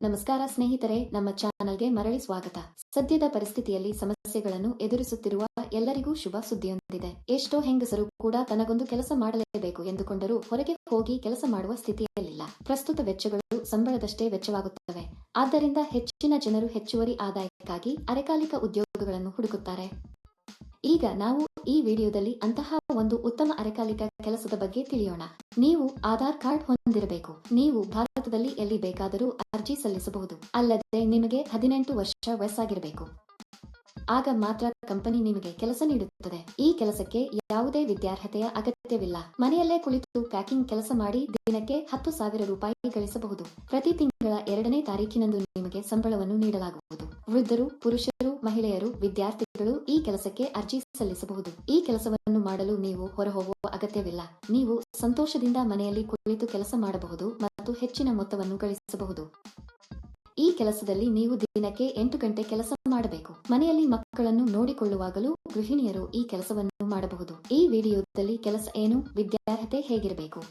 ನಮಸ್ಕಾರ ಸ್ನೇಹಿತರೆ, ನಮ್ಮ ಚಾನಲ್ಗೆ ಮರಳಿ ಸ್ವಾಗತ. ಸದ್ಯದ ಪರಿಸ್ಥಿತಿಯಲ್ಲಿ ಸಮಸ್ಯೆಗಳನ್ನು ಎದುರಿಸುತ್ತಿರುವ ಎಲ್ಲರಿಗೂ ಶುಭ ಸುದ್ದಿಯೊಂದಿದೆ. ಎಷ್ಟೋ ಹೆಂಗಸರು ಕೂಡ ತನಗೊಂದು ಕೆಲಸ ಮಾಡಲೇಬೇಕು ಎಂದುಕೊಂಡರೂ ಹೊರಗೆ ಹೋಗಿ ಕೆಲಸ ಮಾಡುವ ಸ್ಥಿತಿಯಲ್ಲಿಲ್ಲ. ಪ್ರಸ್ತುತ ವೆಚ್ಚಗಳು ಸಂಬಳದಷ್ಟೇ ವೆಚ್ಚವಾಗುತ್ತವೆ. ಆದ್ದರಿಂದ ಹೆಚ್ಚಿನ ಜನರು ಹೆಚ್ಚುವರಿ ಆದಾಯಕ್ಕಾಗಿ ಅರೆಕಾಲಿಕ ಉದ್ಯೋಗಗಳನ್ನು ಹುಡುಕುತ್ತಾರೆ. ಈಗ ನಾವು ಈ ವಿಡಿಯೋದಲ್ಲಿ ಅಂತಹ ಒಂದು ಉತ್ತಮ ಅರೆಕಾಲಿಕ ಕೆಲಸದ ಬಗ್ಗೆ ತಿಳಿಯೋಣ. ನೀವು ಆಧಾರ್ ಕಾರ್ಡ್ ಹೊಂದಿರಬೇಕು. ನೀವು ಭಾರತದಲ್ಲಿ ಎಲ್ಲಿ ಬೇಕಾದರೂ ಅರ್ಜಿ ಸಲ್ಲಿಸಬಹುದು. ಅಲ್ಲದೆ ನಿಮಗೆ ಹದಿನೆಂಟು ವರ್ಷ ವಯಸ್ಸಾಗಿರಬೇಕು. ಆಗ ಮಾತ್ರ ಕಂಪನಿ ನಿಮಗೆ ಕೆಲಸ ನೀಡುತ್ತದೆ. ಈ ಕೆಲಸಕ್ಕೆ ಯಾವುದೇ ವಿದ್ಯಾರ್ಹತೆಯ ಅಗತ್ಯವಿಲ್ಲ. ಮನೆಯಲ್ಲೇ ಕುಳಿತು ಪ್ಯಾಕಿಂಗ್ ಕೆಲಸ ಮಾಡಿ ದಿನಕ್ಕೆ ಹತ್ತು ಸಾವಿರ ರೂಪಾಯಿ ಗಳಿಸಬಹುದು. ಪ್ರತಿ ತಿಂಗಳ ಎರಡನೇ ತಾರೀಕಿನಂದು ನಿಮಗೆ ಸಂಬಳವನ್ನು ನೀಡಲಾಗುವುದು. ವೃದ್ಧರು, ಪುರುಷರು, ಮಹಿಳೆಯರು, ವಿದ್ಯಾರ್ಥಿಗಳು ಈ ಕೆಲಸಕ್ಕೆ ಅರ್ಜಿ ಸಲ್ಲಿಸಬಹುದು. ಈ ಕೆಲಸವನ್ನು ಮಾಡಲು ನೀವು ಹೊರಹೋಗುವ ಅಗತ್ಯವಿಲ್ಲ. ನೀವು ಸಂತೋಷದಿಂದ ಮನೆಯಲ್ಲಿ ಕುಳಿತು ಕೆಲಸ ಮಾಡಬಹುದು ಮತ್ತು ಹೆಚ್ಚಿನ ಮೊತ್ತವನ್ನು ಗಳಿಸಬಹುದು. ಈ ಕೆಲಸದಲ್ಲಿ ನೀವು ದಿನಕ್ಕೆ ಎಂಟು ಗಂಟೆ ಕೆಲಸ ಮಾಡಬೇಕು. ಮನೆಯಲ್ಲಿ ಮಕ್ಕಳನ್ನು ನೋಡಿಕೊಳ್ಳುವಾಗಲೂ ಗೃಹಿಣಿಯರು ಈ ಕೆಲಸವನ್ನು ಮಾಡಬಹುದು. ಈ ವಿಡಿಯೋದಲ್ಲಿ ಕೆಲಸ ಏನು, ವಿದ್ಯಾರ್ಹತೆ ಹೇಗಿರಬೇಕು?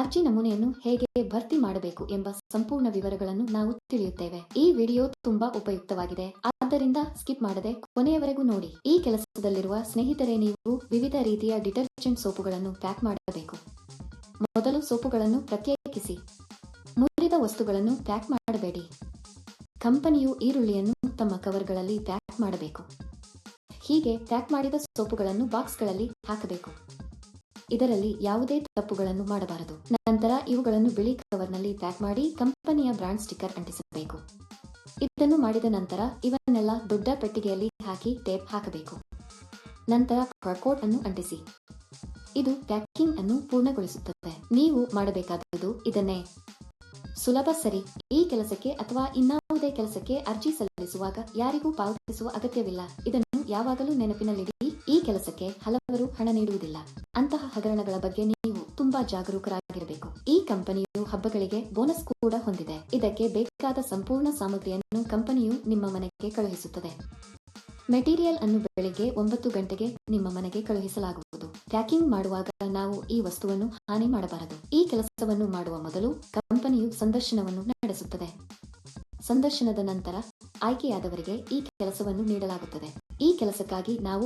ಅರ್ಜಿ ನಮೂನೆಯನ್ನು ಹೇಗೆ ಭರ್ತಿ ಮಾಡಬೇಕು ಎಂಬ ಸಂಪೂರ್ಣ ವಿವರಗಳನ್ನು ನಾವು ತಿಳಿಯುತ್ತೇವೆ. ಈ ವಿಡಿಯೋ ತುಂಬಾ ಉಪಯುಕ್ತವಾಗಿದೆ. ಆದ್ದರಿಂದ ಸ್ಕಿಪ್ ಮಾಡದೆ ಕೊನೆಯವರೆಗೂ ನೋಡಿ. ಈ ಕೆಲಸದಲ್ಲಿರುವ ಸ್ನೇಹಿತರೆ, ನೀವು ವಿವಿಧ ರೀತಿಯ ಡಿಟರ್ಜೆಂಟ್ ಸೋಪುಗಳನ್ನು ಪ್ಯಾಕ್ ಮಾಡಬೇಕು. ಮೊದಲು ಸೋಪುಗಳನ್ನು ಪ್ರತ್ಯೇಕಿಸಿ. ಮುರಿದ ವಸ್ತುಗಳನ್ನು ಪ್ಯಾಕ್ ಮಾಡಬೇಡಿ. ಕಂಪನಿಯು ಈರುಳ್ಳಿಯನ್ನು ತಮ್ಮ ಕವರ್ಗಳಲ್ಲಿ ಪ್ಯಾಕ್ ಮಾಡಬೇಕು. ಹೀಗೆ ಪ್ಯಾಕ್ ಮಾಡಿದ ಸೋಪುಗಳನ್ನು ಬಾಕ್ಸ್ಗಳಲ್ಲಿ ಹಾಕಬೇಕು. ಇದರಲ್ಲಿ ಯಾವುದೇ ತಪ್ಪುಗಳನ್ನು ಮಾಡಬಾರದು. ನಂತರ ಇವುಗಳನ್ನು ಬಿಳಿ ಕವರ್ನಲ್ಲಿ ಪ್ಯಾಕ್ ಮಾಡಿ ಕಂಪನಿಯ ಬ್ರಾಂಡ್ ಸ್ಟಿಕ್ಕರ್ ಅಂಟಿಸಬೇಕು. ಇದನ್ನು ಮಾಡಿದ ನಂತರ ಇವನ್ನೆಲ್ಲ ದೊಡ್ಡ ಪೆಟ್ಟಿಗೆಯಲ್ಲಿ ಹಾಕಿ ಟೇಪ್ ಹಾಕಬೇಕು. ನಂತರ ಕಾರ್ಕೋಟ್ ಅನ್ನು ಅಂಟಿಸಿ. ಇದು ಪ್ಯಾಕಿಂಗ್ ಅನ್ನು ಪೂರ್ಣಗೊಳಿಸುತ್ತದೆ. ನೀವು ಮಾಡಬೇಕಾದದ್ದು ಇದನ್ನೇ. ಸುಲಭ ಸರಿ. ಈ ಕೆಲಸಕ್ಕೆ ಅಥವಾ ಇನ್ನಾವುದೇ ಕೆಲಸಕ್ಕೆ ಅರ್ಜಿ ಸಲ್ಲಿಸುವಾಗ ಯಾರಿಗೂ ಪಾವತಿಸುವ ಅಗತ್ಯವಿಲ್ಲ. ಇದನ್ನು ಯಾವಾಗಲೂ ನೆನಪಿನಲ್ಲಿಡಿ. ಈ ಕೆಲಸಕ್ಕೆ ಹಲವರು ಹಣ ನೀಡುವುದಿಲ್ಲ. ಅಂತಹ ಹಗರಣಗಳ ಬಗ್ಗೆ ನೀವು ತುಂಬಾ ಜಾಗರೂಕರಾಗಿರಬೇಕು. ಈ ಕಂಪನಿಯು ಹಬ್ಬಗಳಿಗೆ ಬೋನಸ್ ಕೂಡ ಹೊಂದಿದೆ. ಇದಕ್ಕೆ ಬೇಕಾದ ಸಂಪೂರ್ಣ ಸಾಮಗ್ರಿಯನ್ನು ಕಂಪನಿಯು ನಿಮ್ಮ ಮನೆಗೆ ಕಳುಹಿಸುತ್ತದೆ. ಮೆಟೀರಿಯಲ್ ಅನ್ನು ಬೆಳಿಗ್ಗೆ ಒಂಬತ್ತು ಗಂಟೆಗೆ ನಿಮ್ಮ ಮನೆಗೆ ಕಳುಹಿಸಲಾಗುವುದು. ಪ್ಯಾಕಿಂಗ್ ಮಾಡುವಾಗ ನಾವು ಈ ವಸ್ತುವನ್ನು ಹಾನಿ ಮಾಡಬಾರದು. ಈ ಕೆಲಸವನ್ನು ಮಾಡುವ ಮೊದಲು ಕಂಪನಿಯು ಸಂದರ್ಶನವನ್ನು ನಡೆಸುತ್ತದೆ. ಸಂದರ್ಶನದ ನಂತರ ಆಯ್ಕೆಯಾದವರಿಗೆ ಈ ಕೆಲಸವನ್ನು ನೀಡಲಾಗುತ್ತದೆ. ಈ ಕೆಲಸಕ್ಕಾಗಿ ನಾವು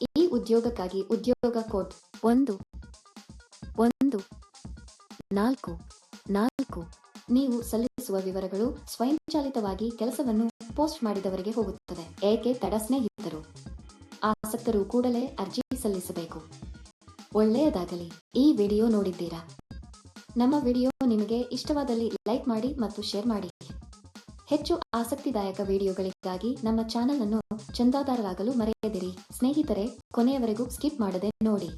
ಈ ಉದ್ಯೋಗಕ್ಕಾಗಿ ಉದ್ಯೋಗ ಕೋಡ್ ಒಂದು ಒಂದು, ನಾಲ್ಕು ನಾಲ್ಕು. ನೀವು ಸಲ್ಲಿಸುವ ವಿವರಗಳು ಸ್ವಯಂಚಾಲಿತವಾಗಿ ಕೆಲಸವನ್ನು ಪೋಸ್ಟ್ ಮಾಡಿದವರಿಗೆ ಹೋಗುತ್ತದೆ. ಏಕೆ ತಡ ಸ್ನೇಹಿತರು? ಆಸಕ್ತರು ಕೂಡಲೇ ಅರ್ಜಿ ಸಲ್ಲಿಸಬೇಕು. ಒಳ್ಳೆಯದಾಗಲಿ. ಈ ವಿಡಿಯೋ ನೋಡಿದ್ದೀರಾ? ನಮ್ಮ ವಿಡಿಯೋ ನಿಮಗೆ ಇಷ್ಟವಾದಲ್ಲಿ ಲೈಕ್ ಮಾಡಿ ಮತ್ತು ಶೇರ್ ಮಾಡಿ. ಹೆಚ್ಚು ಆಸಕ್ತಿದಾಯಕ ವಿಡಿಯೋಗಳಿಗಾಗಿ ನಮ್ಮ ಚಾನೆಲ್ ಅನ್ನು ಚಂದಾದಾರರಾಗಲು ಮರೆಯದಿರಿ. ಸ್ನೇಹಿತರೆ ಕೊನೆಯವರೆಗೂ ಸ್ಕಿಪ್ ಮಾಡದೆ ನೋಡಿ.